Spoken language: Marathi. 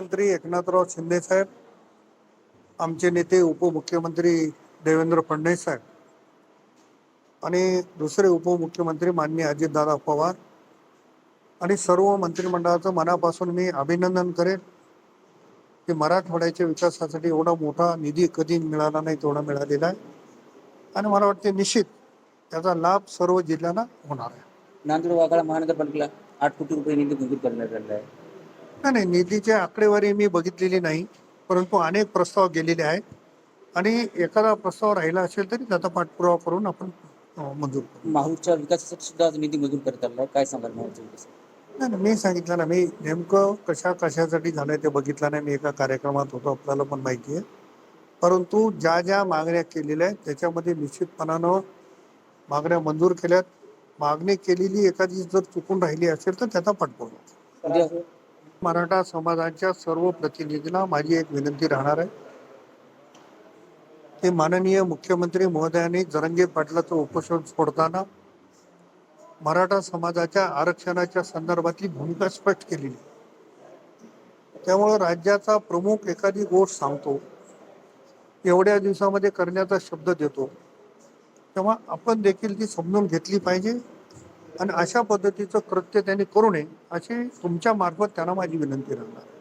मुख्यमंत्री एकनाथराव शिंदे साहेब आमचे नेते उपमुख्यमंत्री देवेंद्र फडणवीस साहेब आणि दुसरे उपमुख्यमंत्री माननीय अजितदादा पवार आणि सर्व मंत्रिमंडळाचं मनापासून मी अभिनंदन करेन की मराठवाड्याच्या विकासासाठी एवढा मोठा निधी कधी मिळाला नाही तेवढा मिळालेला आहे. आणि मला वाटते निश्चित त्याचा लाभ सर्व जिल्ह्यांना होणार आहे. नांदेड वाघाळा महानगरपालिकेला आठ कोटी रुपये निधी मंजूर करण्यात आलेला आहे. नाही नाही निधीची आकडेवारी मी बघितलेली नाही परंतु अनेक प्रस्ताव गेलेले आहेत. आणि एखादा प्रस्ताव राहिला असेल तरी त्याचा पाठपुरावा करून आपण मंजूर करू. माहूरच्या विकासासाठी सुद्धा आज निधी मंजूर करण्यात आलेला आहे काय सांगाल माहूरच्या विकास नाही नाही, मी सांगितलं ना मी नेमकं कशा कशासाठी झालंय ते बघितलं नाही. मी एका कार्यक्रमात होतो आपल्याला पण माहिती आहे. परंतु ज्या ज्या मागण्या केलेल्या आहेत त्याच्यामध्ये निश्चितपणानं मागण्या मंजूर केल्यात. मागणी केलेली एखादी जर चुकून राहिली असेल तर त्याचा पाठपुरावा. उद्या मराठा समाजाच्या सर्व प्रतिनिधींना माझी एक विनंती राहणार आहे. ते माननीय मुख्यमंत्री महोदयांनी जरंगे पाटलाचं उपोषण सोडताना मराठा समाजाच्या आरक्षणाच्या संदर्भातली भूमिका स्पष्ट केलेली त्यामुळं राज्याचा प्रमुख एखादी गोष्ट सांगतो एवढ्या दिवसामध्ये करण्याचा शब्द देतो तेव्हा आपण देखील ती समजून घेतली पाहिजे. आणि अशा पद्धतीचं कृत्य त्यांनी करू नये अशी तुमच्या मार्फत त्यांना माझी विनंती राहणार.